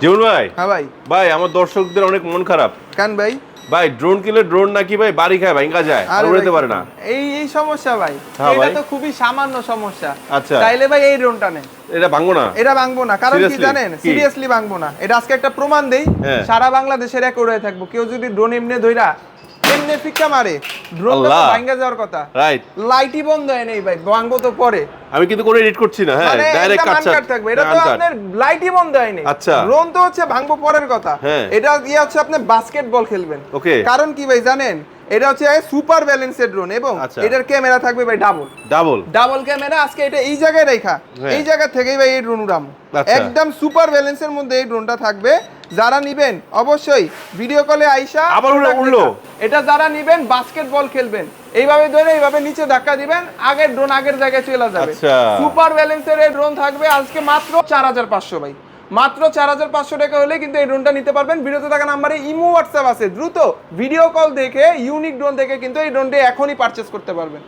জীবন ভাই? হ্যাঁ ভাই। ভাই আমার দর্শকদের অনেক মন খারাপ। কেন ভাই? ভাই ড্রোন কিনলে ড্রোন নাকি ভাই বাড়ি খায় ভাঙ্গা যায়। আর উড়াতে পারে না। এই এই সমস্যা ভাই। হ্যাঁ এটা তো খুবই সামান্য সমস্যা। আচ্ছা। তাইলে ভাই এই ড্রোনটা নেন। এটা ভাঙবো না? এটা ভাঙবো না। কারণ কি জানেন? সিরিয়াসলি ভাঙবো না। এটা আজকে একটা প্রমাণ দেই। হ্যাঁ। সারা বাংলাদেশের এক উড়ে থাকব। কেউ যদি ড্রোন এমনি ধইরা এমনি ফিক্কা মারে ড্রোন। ভাঙ্গা যাওয়ার কথা। রাইট লাইটই বন্ধ হয় নেই ভাই ভাঙবো তো পরে। আমি কিন্তু কোনো এডিট করছি না হ্যাঁ ডাইরেক্ট কাটছা uncut থাকবে এটা তো আপনার লাইটই বন্ধ হয়নি আচ্ছা। ড্রোন তো হচ্ছে ভাঙবো পরের কথা। হ্যাঁ। এটা ইয়ে হচ্ছে আপনি বাস্কেটবল খেলবেন। Okay. কারণ কি ভাই জানেন? এটা হচ্ছে সুপার ব্যালেন্সের ড্রোন এবং আচ্ছা। এটার ক্যামেরা থাকবে ভাই ডাবল ডাবল ডাবল ক্যামেরা আজকে এটা এই জায়গায় রেখা। হ্যাঁ। এই জায়গা থেকেই ভাই এই ড্রোন উড়ামো আচ্ছা। একদম সুপার ব্যালেন্সের মধ্যে এই ড্রোনটা থাকবে। যারা নিবেন অবশ্যই ভিডিও কলে আইসা আবার উড়লো? এটা যারা নিবেন বাস্কেটবল খেলবেন। এইভাবে ধরে এইভাবে নিচে ধাক্কা দিবেন আগের ড্রোন আগের জায়গায় চলে যাবে। আচ্ছা। সুপার ব্যালেন্সের এই ড্রোন থাকবে আজকে মাত্র চার হাজার পাঁচশো ভাই। মাত্র চার হাজার পাঁচশো টাকা হলে কিন্তু এই ড্রোনটা নিতে পারবেন। ভিডিওতে থাকা নাম্বারে ইমো হোয়াটসঅ্যাপ আছে। দ্রুত ভিডিও কল দেখে ইউনিক ড্রোন দেখে কিন্তু এই ড্রোনটি এখনই পারচেস করতে পারবেন।